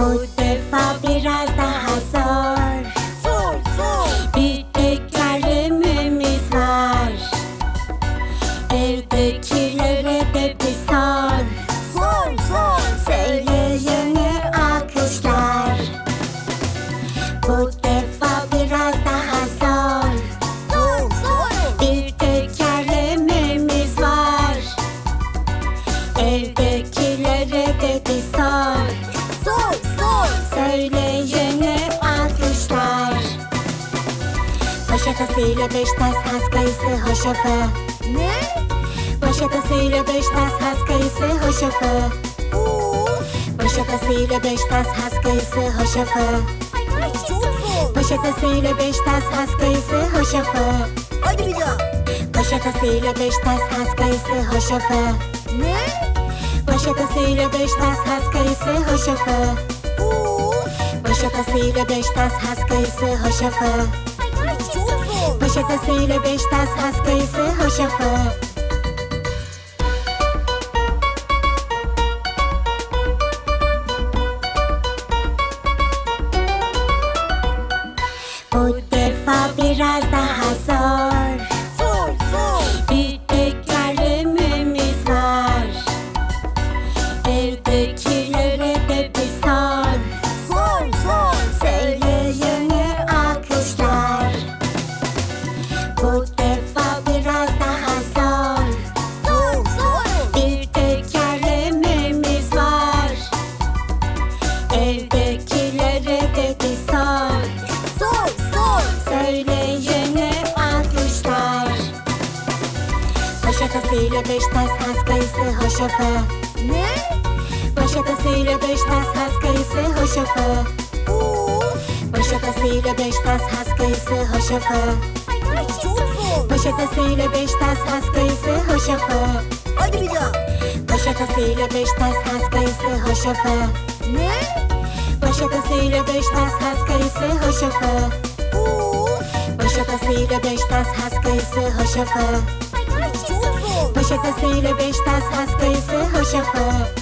Bu defa biraz daha zor Zor zor. Bir tekerlememiz var Evdekilere de bir sor Zor zor. Söyleyeni alkışlar Bu defa biraz daha zor Zor zor. Bir tekerlememiz var Evdekilere zor. Söyleyeni alkışlar Paşatasıyla beş tas has kayısı hoşafı Ne? Paşatasıyla beş tas has kayısı hoşafı Uf. Paşatasıyla beş tas has kayısı hoşafı Ay çok zor. Beş tas has kayısı hoşafı Hadi bir daha. Paşatasıyla beş tas has kayısı hoşafı Ne? Paşatasıyla beş tas has kayısı hoşafı Uf. Paşatasıyla beş tas has kayısı hoşafı. Paşatasıyla beş tas has kayısı hoşafı Bu defa biraz daha Paşatasıyla beş tas has kayısı hoşafı Ne? Paşatasıyla beş tas has kayısı hoşafı Uf. Paşatasıyla beş tas has kayısı hoşafı Ay çok zor. Paşatasıyla beş tas has kayısı hoşafı Hadi bir daha. Paşatasıyla beş tas has kayısı hoşafı Ne? Paşatasıyla beş tas has kayısı hoşafı Uf. Paşatasıyla beş tas has kayısı hoşafı Paşatasıyla beş tas has kayısı hoşafı